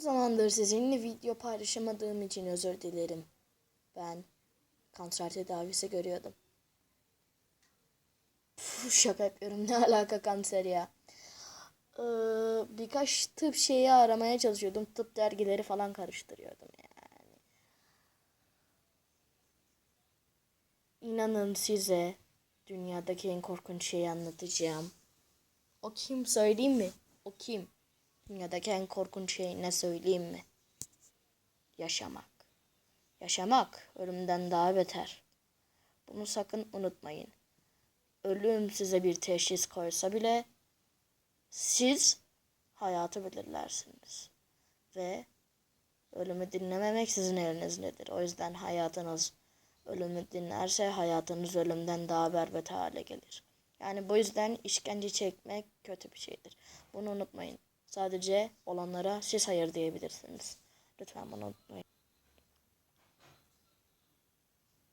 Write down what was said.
zamandır sizinle video paylaşamadığım için özür dilerim. Ben kanser tedavisi görüyordum. Puh, şaka yapıyorum. Ne alaka kanser ya? Ee, birkaç tıp şeyi aramaya çalışıyordum. Tıp dergileri falan karıştırıyordum yani. İnanın size dünyadaki en korkunç şeyi anlatacağım. O kim söyleyeyim mi? O kim? Dünyadaki en korkunç şey ne söyleyeyim mi? Yaşamak. Yaşamak ölümden daha beter. Bunu sakın unutmayın. Ölüm size bir teşhis koysa bile siz hayatı belirlersiniz. Ve ölümü dinlememek sizin elinizdedir. O yüzden hayatınız ölümü dinlerse hayatınız ölümden daha berbat hale gelir. Yani bu yüzden işkence çekmek kötü bir şeydir. Bunu unutmayın. Sadece olanlara siz hayır diyebilirsiniz. Lütfen bunu unutmayın.